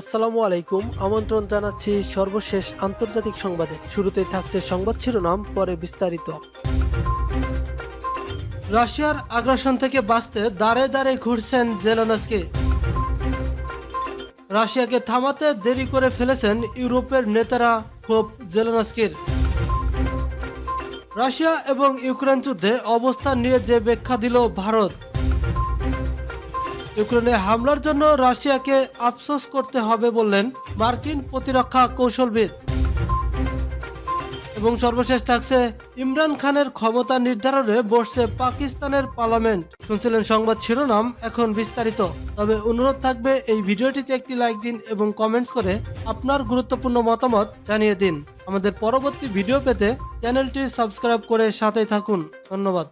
আসসালামু আলাইকুম। আমন্ত্রণ জানাচ্ছি সর্বশেষ আন্তর্জাতিক সংবাদে। শুরুতেই থাকছে সংবাদ শিরোনাম, পরে বিস্তারিত। রাশিয়ার আগ্রাসন থেকে বাঁচতে দাঁড়ে দাঁড়ে ঘুরছেন জেলনস্কি। রাশিয়াকে থামাতে দেরি করে ফেলেছেন ইউরোপের নেতারা ক্ষোভ জেলনস্কির। রাশিয়া এবং ইউক্রেন যুদ্ধে অবস্থান নিয়ে যে ব্যাখ্যা দিল ভারত। ইউক্রেনে হামলার জন্য রাশিয়াকে আফসোস করতে হবে বললেন মার্কিন প্রতিরক্ষা কৌশলবিদ। এবং সর্বশেষ থাকছে ইমরান খানের ক্ষমতা নির্ধারণে বসছে পাকিস্তানের পার্লামেন্ট। শুনছিলেন সংবাদ শিরোনাম, এখন বিস্তারিত। তবে অনুরোধ থাকবে এই ভিডিওটিতে একটি লাইক দিন এবং কমেন্টস করে আপনার গুরুত্বপূর্ণ মতামত জানিয়ে দিন। আমাদের পরবর্তী ভিডিও পেতে চ্যানেলটি সাবস্ক্রাইব করে সাথেই থাকুন। ধন্যবাদ।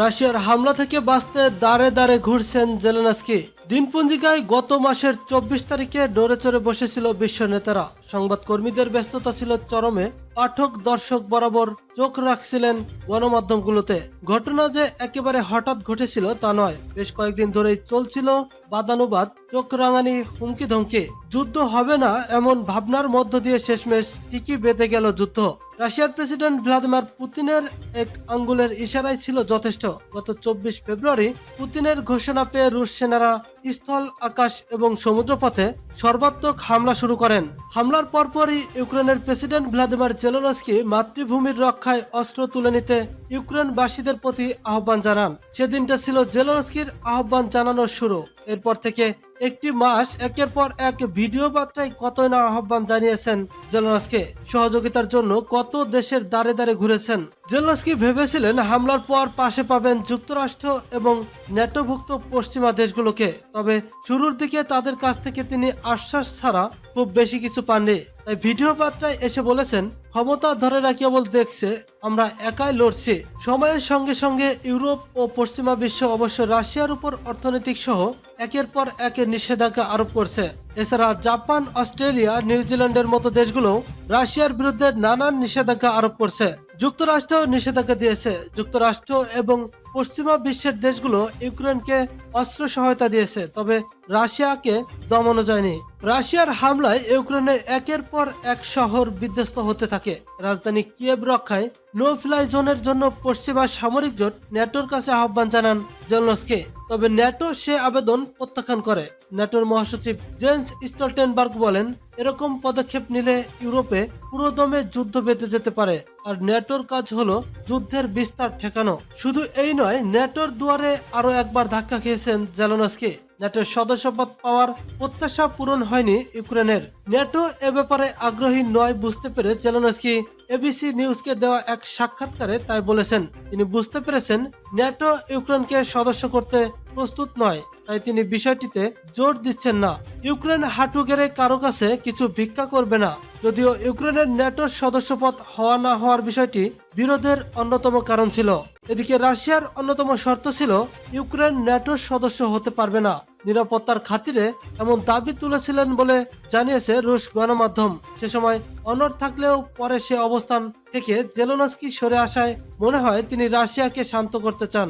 রাশিয়ার হামলা থেকে বাঁচতে দাঁড়ে দাঁড়ে ঘুরছেন জেলেনাস্কি। দিনপঞ্জিকায় গত মাসের চব্বিশ তারিখে নড়ে চড়ে বসেছিল বিশ্ব নেতারা। সংবাদকর্মীদের ব্যস্ততা ছিল চরমে। পাঠক, দর্শক বরাবর চোখ রাখছিলেন গণমাধ্যমগুলোতে। ঘটনা যে একেবারে হঠাৎ ঘটেছিল তা নয়। বেশ কয়েকদিন ধরেই চলছিল বাদানুবাদ, চোখ রাঙানি, হুমকি ধমকি। যুদ্ধ হবে না এমন ভাবনার মধ্য দিয়ে শেষমেশ ঠিকই বেঁধে গেল যুদ্ধ। রাশিয়ার প্রেসিডেন্ট ভ্লাদিমির পুতিনের এক আঙ্গুলের ইশারাই ছিল যথেষ্ট। গত চব্বিশ ফেব্রুয়ারি পুতিনের ঘোষণা পেয়ে রুশ সেনারা স্থল, আকাশ এবং সমুদ্রপথে সর্বাত্মক হামলা শুরু করেন। হামলার পরপরই ইউক্রেনের প্রেসিডেন্ট ভ্লাদিমির জেলোনস্কি মাতৃভূমির রক্ষায় অস্ত্র তুলে নিতে ইউক্রেনবাসীদের প্রতি আহ্বান জানান। সেদিনটা ছিল জেলোনস্কির আহ্বান জানানোর শুরু। এরপর থেকে একটি মাস একের পর এক ভিডিও বার্তায় কতই না আহ্বান জানিয়েছেন জেলনাসকে সহযোগিতার জন্য কত দেশের দ্বারে দ্বারে ঘুরেছেন। জেলনাসকি ভেবেছিলেন হামলার পর পাশে পাবেন যুক্তরাষ্ট্র এবং ন্যাটোভুক্ত পশ্চিমা দেশগুলোকে। তবে শুরুর দিকে তাদের কাছ থেকে তিনি আশ্বাস ছাড়া খুব বেশি কিছু পাননি। তাই ভিডিও বার্তায় এসে বলেছেন, ক্ষমতা ধরে রাখি কেবল দেখছে, আমরা একাই লড়ছি। সময়ের সঙ্গে সঙ্গে ইউরোপ ও পশ্চিমা বিশ্ব অবশ্য রাশিয়ার উপর অর্থনৈতিক সহ একের পর একের নিষেধাজ্ঞা আরোপ করছে। এছাড়া জাপান, অস্ট্রেলিয়া, নিউজিল্যান্ডের মতো দেশগুলো রাশিয়ার বিরুদ্ধে নানান নিষেধাজ্ঞা আরোপ করছে। যুক্তরাষ্ট্র নিষেধাজ্ঞা দিয়েছে। যুক্তরাষ্ট্র এবং পশ্চিমা বিশ্বের দেশগুলো ইউক্রেনকে অস্ত্র সহায়তা দিয়েছে, তবে রাশিয়াকে দমানো যায়নি। রাশিয়ার হামলায় ইউক্রেনে একের পর এক শহর বিধ্বস্ত হতে থাকে। রাজধানী কিয়েভ রক্ষায় নো ফ্লাই জোনের জন্য পশ্চিমা সামরিক জোট ন্যাটোর কাছে আহ্বান জানান জেলনসকে। তবে ন্যাটো সে আবেদন প্রত্যাখ্যান করে। ন্যাটোর মহাসচিব জেন্স স্টলটেনবার্গ বলেন, এরকম পদক্ষেপ নিলে ইউরোপে পুরোদমে যুদ্ধ বেঁধে যেতে পারে, আর ন্যাটোর কাজ হলো যুদ্ধের বিস্তার ঠেকানো। শুধু এই নয়, ন্যাটোর দুয়ারে আরও একবার ধাক্কা খেয়েছেন জেলনস্কি। ন্যাটোর সদস্যপদ পাওয়ার প্রত্যাশা পূরণ হয়নি ইউক্রেনের। ন্যাটো এ ব্যাপারে আগ্রহী নয় বুঝতে পেরে জেলনস্কি এবিসি নিউজকে দেওয়া এক সাক্ষাৎকারে তাই বলেছেন। তিনি বুঝতে পেরেছেন, ন্যাটো ইউক্রেনকে সদস্য করতে প্রস্তুত নয়, তাই তিনি বিষয়টিতে জোর দিচ্ছেন না। ইউক্রেন হাঁটু গেড়ে কারও কাছে কিছু ভিক্ষা করবে না। যদিও ইউক্রেনের ন্যাটোর সদস্যপদ হওয়া না হওয়ার বিষয়টি বিরোধের অন্যতম কারণ ছিল। এদিকে রাশিয়ার অন্যতম শর্ত ছিল, ইউক্রেন ন্যাটোর সদস্য হতে পারবে না। নিরাপত্তার খাতিরে এমন দাবি তুলেছিলেন বলে জানিয়েছে রুশ গণমাধ্যম। সে সময় অনর থাকলেও পরে সে অবস্থান থেকে জেলোনস্কি সরে আসায় মনে হয় তিনি রাশিয়াকে শান্ত করতে চান।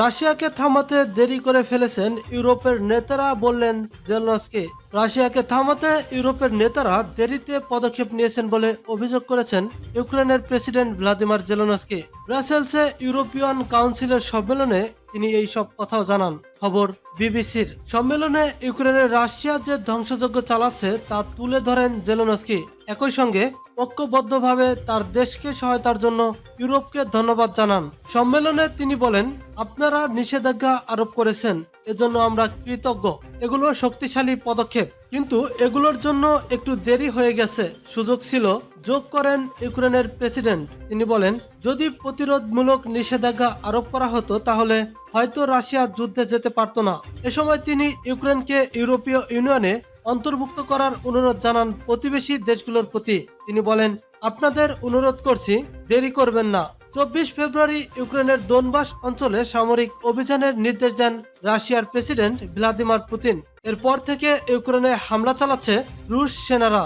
রাশিয়াকে থামাতে দেরি করে ফেলেছেন ইউরোপের নেতারা বললেন জেলনস্কি। রাশিয়াকে থামাতে ইউরোপের নেতারা দেরিতে পদক্ষেপ নিয়েছেন বলে অভিযোগ করেছেন ইউক্রেনের প্রেসিডেন্ট ভ্লাদিমির জেলনস্কি। ব্রাসেলসে ইউরোপিয়ান কাউন্সিলের সম্মেলনে তিনি এই সব কথাও জানান। খবর বিবিসির। সম্মেলনে ইউক্রেনের রাশিয়া যে ধ্বংসযজ্ঞ চালাচ্ছে তা তুলে ধরেন জেলনস্কি। একই সঙ্গে ঐক্যবদ্ধভাবে তার দেশকে সহায়তার জন্য ইউরোপকে ধন্যবাদ জানান। সম্মেলনে তিনি বলেন, আপনারা নিষেধাজ্ঞা আরোপ করেছেন। এজন্য আমরা কৃতজ্ঞ। এগুলো শক্তিশালী পদক্ষেপ। কিন্তু এগুলোর জন্য একটু দেরি হয়ে গেছে। সুযোগ ছিল। যোগ করেন ইউক্রেনের প্রেসিডেন্ট। তিনি বলেন, যদি প্রতিরোধমূলক নিষেধাজ্ঞা আরোপ করা হতো, তাহলে হয়তো রাশিয়া যুদ্ধে যেতে পারত না। এ সময় তিনি ইউক্রেনকে ইউরোপীয় ইউনিয়নে অন্তর্ভুক্ত করার অনুরোধ জানান প্রতিবেশী দেশগুলোর প্রতি। তিনি বলেন, আপনাদের অনুরোধ করছি, দেরি করবেন না। চব্বিশ ফেব্রুয়ারি ইউক্রেনের দোনবাস অঞ্চলে সামরিক অভিযানের নির্দেশ দেন রাশিয়ার প্রেসিডেন্ট ভ্লাদিমির পুতিন। এরপর থেকে ইউক্রেনে হামলা চালাচ্ছে রুশ সেনারা।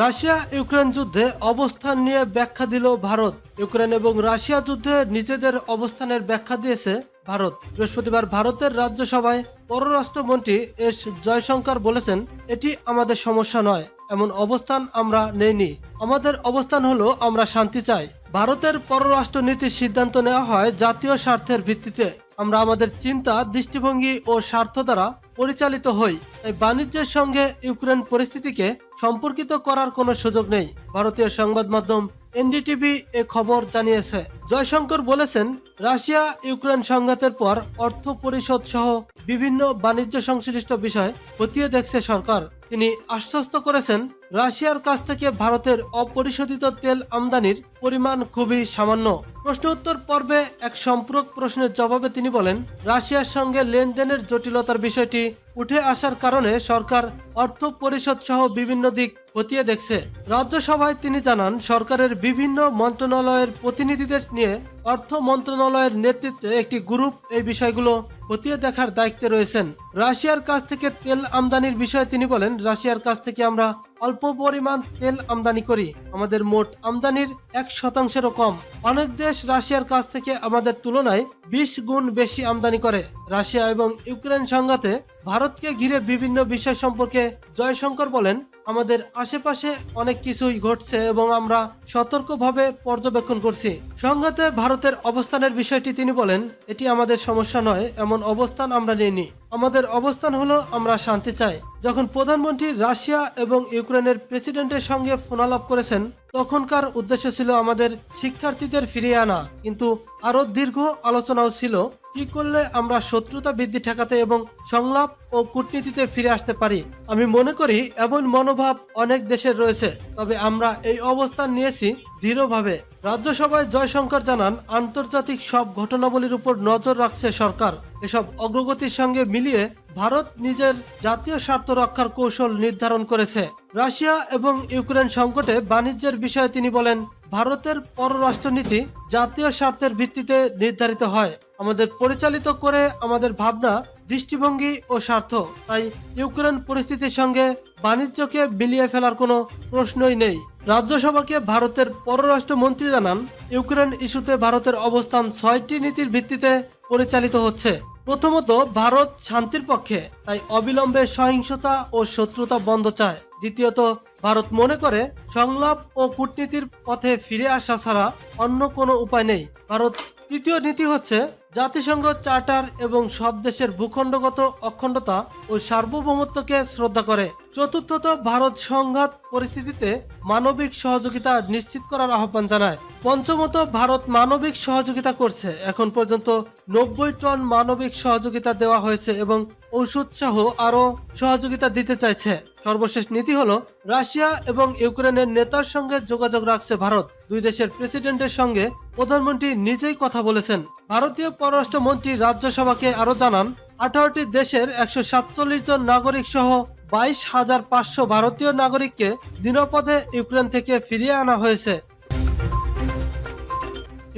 রাশিয়া ইউক্রেন যুদ্ধে অবস্থান নিয়ে ব্যাখ্যা দিল ভারত। ইউক্রেন এবং রাশিয়া যুদ্ধে নিজেদের অবস্থানের ব্যাখ্যা দিয়েছে ভারত। বৃহস্পতিবার ভারতের রাজ্যসভায় পররাষ্ট্রমন্ত্রী এস জয়শঙ্কর বলেছেন, এটি আমাদের সমস্যা নয়। এমন অবস্থান আমরা নেইনি। আমাদের অবস্থান হলো, আমরা শান্তি চাই। ভারতের পররাষ্ট্র নীতির সিদ্ধান্ত নেওয়া হয় জাতীয় স্বার্থের ভিত্তিতে। আমরা আমাদের চিন্তা, দৃষ্টিভঙ্গি ও স্বার্থ দ্বারা পরিচালিত হই। এই বাণিজ্যের সঙ্গে ইউক্রেন পরিস্থিতিকে সম্পর্কিত করার কোনো সুযোগ নেই। ভারতীয় সংবাদ মাধ্যম এনডিটিভি এ খবর জানিয়েছে। জয়শঙ্কর বলেছেন, রাশিয়া ইউক্রেন সংঘাতের পর অর্থ পরিষদ সহ বিভিন্ন বাণিজ্য সংশ্লিষ্ট বিষয় খতিয়ে দেখছে সরকার। তিনি আশ্বস্ত করেছেন, রাশিয়ার কাছ থেকে ভারতের অপরিশোধিত তেল আমদানির পরিমাণ খুবই সামান্য। প্রশ্ন উত্তর পর্বে এক সম্পূরক প্রশ্নের জবাবে তিনি বলেন, রাশিয়ার সঙ্গে লেনদেনের জটিলতার বিষয়টি উঠে আসার কারণে সরকার অর্থ পরিষদ সহ বিভিন্ন দিক খতিয়ে দেখছে। রাজ্যসভায় তিনি জানান, সরকারের বিভিন্ন মন্ত্রণালয়ের প্রতিনিধিদের নিয়ে অর্থ মন্ত্রণালয়ের নেতৃত্বে একটি গ্রুপ এই বিষয়গুলো খতিয়ে দেখার দায়িত্বে রয়েছেন। রাশিয়ার কাছ থেকে তেল আমদানির বিষয়ে তিনি বলেন, রাশিয়ার কাছ থেকে আমরা অল্প পরিমাণ তেল আমদানি করি। আমাদের মোট আমদানির এক শতাংশেরও কম। অনেক দেশ রাশিয়ার কাছ থেকে আমাদের তুলনায় বিশ গুণ বেশি আমদানি করে। রাশিয়া এবং ইউক্রেন সংঘাতে ভারতকে ঘিরে বিভিন্ন বিষয় সম্পর্কে জয়শঙ্কর বলেন, আমাদের আশেপাশে অনেক কিছুই ঘটছে এবং আমরা সতর্কভাবে পর্যবেক্ষণ করছি। সংঘাতে ভারতের অবস্থানের বিষয়টি তিনি বলেন, এটি আমাদের সমস্যা নয়, এমন অবস্থান আমরা নিইনি। আমাদের অবস্থান হলো, আমরা শান্তি চাই। যখন প্রধানমন্ত্রী রাশিয়া এবং ইউক্রেনের প্রেসিডেন্টের সঙ্গে ফোনালাপ করেছেন, তখনকার উদ্দেশ্য ছিল আমাদের শিক্ষার্থীদের ফিরিয়ে আনা। কিন্তু আরও দীর্ঘ আলোচনাও ছিল কি করলে আমরা শত্রুতা বৃদ্ধি ঠেকাতে এবং সংলাপ ও কূটনীতিতে ফিরে আসতে পারি? আমি মনে করি এমন মনোভাব অনেক দেশের রয়েছে, তবে আমরা এই অবস্থান নিয়েছি দৃঢ়ভাবে। রাজ্যসভায় জয়শঙ্কর জানান, আন্তর্জাতিক সব ঘটনাবলীর উপর নজর রাখছে সরকার। এসব অগ্রগতির সঙ্গে মিলিয়ে ভারত নিজের জাতীয় স্বার্থ রক্ষার কৌশল নির্ধারণ করেছে। রাশিয়া এবং ইউক্রেন সংকটে বাণিজ্যের বিষয়ে তিনি বলেন ভারতের পররাষ্ট্রনীতি জাতীয় স্বার্থের ভিত্তিতে নির্ধারিত হয়। আমাদের পরিচালিত করে আমাদের ভাবনা, দৃষ্টিভঙ্গি ও স্বার্থ। তাই ইউক্রেন পরিস্থিতির সঙ্গে বাণিজ্যকে বিলিয়ে ফেলার কোনো প্রশ্নই নেই। রাজ্যসভাকে ভারতের পররাষ্ট্রমন্ত্রী জানান, ইউক্রেন ইস্যুতে ভারতের অবস্থান ছয়টি নীতির ভিত্তিতে পরিচালিত হচ্ছে। প্রথমত, ভারত শান্তির পক্ষে, তাই অবিলম্বে সহিংসতা ও শত্রুতা বন্ধ চায়। দ্বিতীয়ত, ভারত মনে করে সংলাপ ও কূটনীতির পথে ফিরে আসা ছাড়া অন্য কোনো উপায় নেই। ভারত তৃতীয় নীতি হচ্ছে জাতিসংঘ, চার্টার এবং সব দেশের ভূখণ্ডগত অখণ্ডতা ও সার্বভৌমত্বকে শ্রদ্ধা করে। চতুর্থত ভারত সংঘাত পরিস্থিতিতে মানবিক সহযোগিতা নিশ্চিত করার আহ্বান জানায়। পঞ্চমত ভারত মানবিক সহযোগিতা করছে। এখন পর্যন্ত নব্বই টন মানবিক সহযোগিতা দেওয়া হয়েছে এবং ঔষধ সহ আরও সহযোগিতা দিতে চাইছে। সর্বশেষ নীতি হলো, রাশিয়া এবং ইউক্রেনের নেতার সঙ্গে যোগাযোগ রাখছে ভারত। দুই দেশের প্রেসিডেন্টের সঙ্গে প্রধানমন্ত্রী নিজেই কথা বলেছেন। ভারতীয় পররাষ্ট্রমন্ত্রী রাজ্যসভাকে আরও জানান, আঠারোটি দেশের একশো সাতচল্লিশ জন নাগরিক সহ বাইশ হাজার পাঁচশো ভারতীয় নাগরিককে দিনপদে ইউক্রেন থেকে ফিরিয়ে আনা হয়েছে।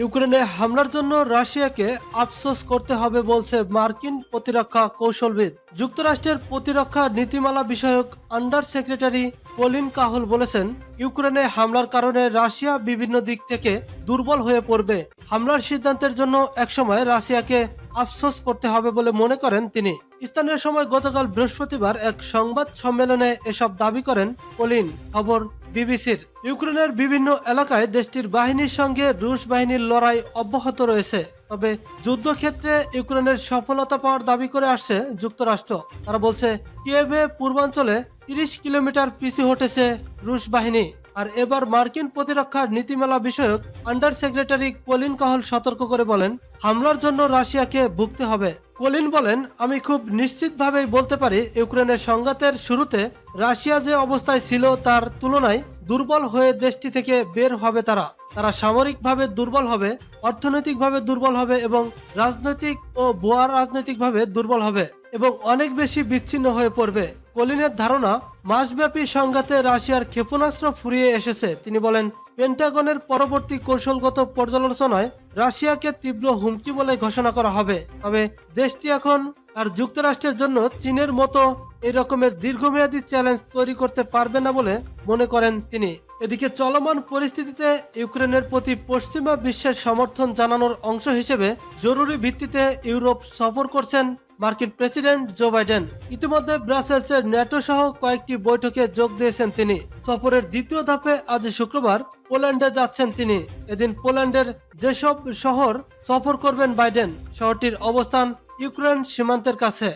ইউক্রেনে হামলার জন্য রাশিয়াকে আফসোস করতে হবে বলছে মার্কিন প্রতিরক্ষা কৌশলবিদ। যুক্তরাষ্ট্রের প্রতিরক্ষা নীতিমালা বিষয়ক আন্ডার সেক্রেটারি কলিন কাহল বলেছেন, ইউক্রেনে হামলার কারণে রাশিয়া বিভিন্ন দিক থেকে দুর্বল হয়ে পড়বে। হামলার সিদ্ধান্তের জন্য একসময় রাশিয়াকে আফসোস করতে হবে বলে মনে করেন তিনি। স্থানীয় সময় গতকাল বৃহস্পতিবার এক সংবাদ সম্মেলনে এসব দাবি করেন কলিন খবর বিবিসির। ইউক্রেনের বিভিন্ন এলাকায় দেশটির বাহিনীর সঙ্গে রুশ বাহিনীর লড়াই অব্যাহত রয়েছে। তবে যুদ্ধক্ষেত্রে ইউক্রেনের সফলতা পাওয়ার দাবি করে আসছে যুক্তরাষ্ট্র। তারা বলছে, কিয়েভে পূর্বাঞ্চলে তিরিশ কিলোমিটার পিছু হটেছে রুশ বাহিনী। আর এবার মার্কিন প্রতিরক্ষার নীতিমালা বিষয়ক আন্ডার সেক্রেটারি কলিন কাহল সতর্ক করে বলেন, হামলার জন্য রাশিয়াকে ভুগতে হবে। কলিন বলেন, আমি খুব নিশ্চিতভাবেই বলতে পারি, ইউক্রেনের সংঘাতের শুরুতে রাশিয়া যে অবস্থায় ছিল তার তুলনায় দুর্বল হয়ে দেশটি থেকে বের হবে তারা। তারা সামরিকভাবে দুর্বল হবে, অর্থনৈতিকভাবে দুর্বল হবে এবং রাজনৈতিক ও ভুয়া রাজনৈতিকভাবে দুর্বল হবে এবং অনেক বেশি বিচ্ছিন্ন হয়ে পড়বে। কলিনের ধারণা, মাসব্যাপী সংঘাতে রাশিয়ার ক্ষেপণাস্ত্র ফুরিয়ে এসেছে। তিনি বলেন পেন্টাগনের পরবর্তী কৌশলগত পর্যালোচনায় রাশিয়াকে তীব্র হুমকি বলে ঘোষণা করা হবে। তবে দেশটি এখন আর যুক্তরাষ্ট্রের জন্য চীনের মতো এই রকমের দীর্ঘমেয়াদী চ্যালেঞ্জ তৈরি করতে পারবে না বলে মনে করেন তিনি। এদিকে চলমান পরিস্থিতিতে ইউক্রেনের প্রতি পশ্চিমা বিশ্বের সমর্থন জানানোর অংশ হিসেবে জরুরি ভিত্তিতে ইউরোপ সফর করছেন মার্কিন প্রেসিডেন্ট জো বাইডেন। ইতিমধ্যে ব্রাসেলসের ন্যাটো সহ কয়েকটি বৈঠকে যোগ দিয়েছেন তিনি। সফরের দ্বিতীয় ধাপে আজ শুক্রবার পোল্যান্ডে যাচ্ছেন তিনি। এদিন পোল্যান্ডের যেসব শহর সফর করবেন বাইডেন, শহরটির অবস্থান ইউক্রেন সীমান্তের কাছে।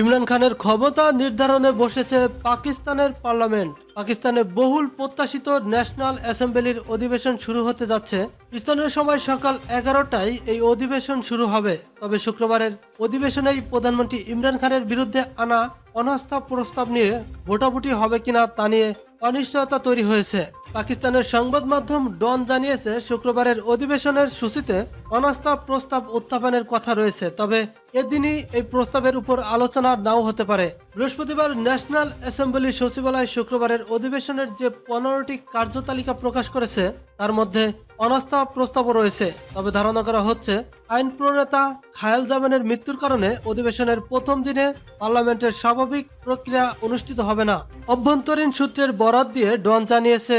ইমরান খানের ক্ষমতা নির্ধারণে বসেছে পাকিস্তানের পার্লামেন্ট। পাকিস্তানে বহুল প্রত্যাশিত ন্যাশনাল অ্যাসেম্বলির অধিবেশন শুরু হতে যাচ্ছে। স্থানীয় সময় সকাল এগারোটায় এই অধিবেশন শুরু হবে। তবে শুক্রবারের অধিবেশনেই প্রধানমন্ত্রী ইমরান খানের বিরুদ্ধে আনা অনাস্থা প্রস্তাব নিয়ে ভোটাভুটি হবে কিনা তা নিয়ে অনিশ্চয়তা তৈরি হয়েছে। পাকিস্তানের সংবাদ মাধ্যম ডন জানিয়েছে, শুক্রবারের অধিবেশনের সূচিতে অনাস্থা প্রস্তাব উত্থাপনের কথা রয়েছে, তবে এদিনই এই প্রস্তাবের উপর আলোচনা নাও হতে পারে। বৃহস্পতিবার ন্যাশনাল অ্যাসেম্বলি সচিবালয় শুক্রবারের অধিবেশনের যে পনেরোটি কার্যতালিকা প্রকাশ করেছে, তার মধ্যে অনাস্থা প্রস্তাবও রয়েছে। তবে ধারণা করা হচ্ছে, আইন প্রণেতা খায়াল জামানের মৃত্যুর কারণে অধিবেশনের প্রথম দিনে পার্লামেন্টের স্বাভাবিক প্রক্রিয়া অনুষ্ঠিত হবে না। অভ্যন্তরীণ সূত্রের বরাত দিয়ে ডন জানিয়েছে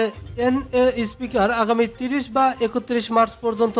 এন এ স্পিকার আগামী তিরিশ বা একত্রিশ মার্চ পর্যন্ত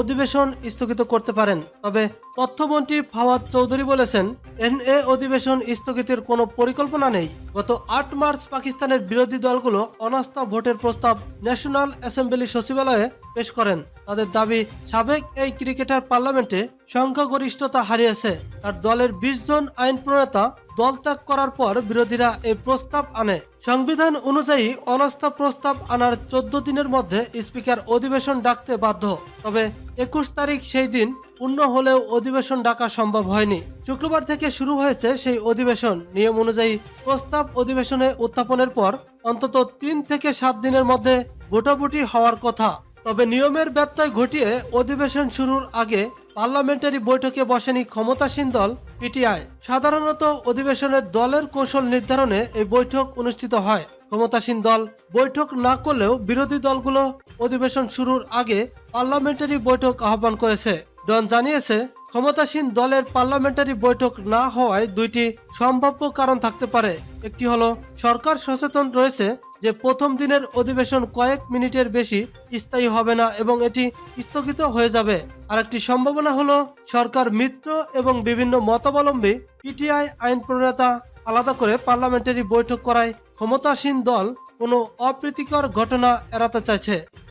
অধিবেশন স্থগিত করতে পারেন। তবে তথ্যমন্ত্রী ফাওয়াদ চৌধুরী বলেছেন এন এ অধিবেশন স্থগিতের কোনো পরিকল্পনা নেই। গত আট মার্চ পাকিস্তানের বিরোধী দলগুলো অনাস্থা ভোটের প্রস্তাব ন্যাশনাল অ্যাসেম্বলি সচিবালয়ে পেশ করেন। তাদের দাবি, সাবেক এই ক্রিকেটার পার্লামেন্টে সংখ্যাগরিষ্ঠতা হারিয়েছে। আর দলের বিশ জন আইন প্রণেতা দল ত্যাগ করার পর বিরোধীরা এই প্রস্তাব আনে। সংবিধান অনুযায়ী অনাস্থা প্রস্তাব আনার চোদ্দ দিনের মধ্যে স্পিকার অধিবেশন ডাকতে বাধ্য। তবে একুশ তারিখ সেই দিন পূর্ণ হলেও অধিবেশন ডাকা সম্ভব হয়নি। শুক্রবার থেকে শুরু হয়েছে সেই অধিবেশন। নিয়ম অনুযায়ী প্রস্তাব অধিবেশনে উত্থাপনের পর অন্তত তিন থেকে সাত দিনের মধ্যে ভোটাভুটি হওয়ার কথা। তবে নিয়মের ব্যত্যয় ঘটিয়ে অধিবেশন শুরুর আগে পার্লামেন্টারি বৈঠকে বসেনি ক্ষমতাসীন দল পিটিআই। সাধারণত অধিবেশনের দলের কৌশল নির্ধারণে এই বৈঠক অনুষ্ঠিত হয়। ক্ষমতাসীন দল বৈঠক না করলেও বিরোধী দলগুলো অধিবেশন শুরুর আগে পার্লামেন্টারি বৈঠক আহ্বান করেছে। ডন জানিয়েছে ক্ষমতাসীন দলের পার্লামেন্টারি বৈঠক না হওয়ায় দুইটি সম্ভাব্য কারণ থাকতে পারে। একটি হলো, সরকার সচেতন রয়েছে যে প্রথম দিনের অধিবেশন কয়েক মিনিটের বেশি স্থায়ী হবে না এবং এটি স্থগিত হয়ে যাবে। আরেকটি সম্ভাবনা হলো, সরকার মিত্র এবং বিভিন্ন মতাবলম্বী পিটিআই আইন প্রণেতা আলাদা করে পার্লামেন্টারি বৈঠক করায় ক্ষমতাসীন দল কোনো অপ্রীতিকর ঘটনা এড়াতে চাইছে।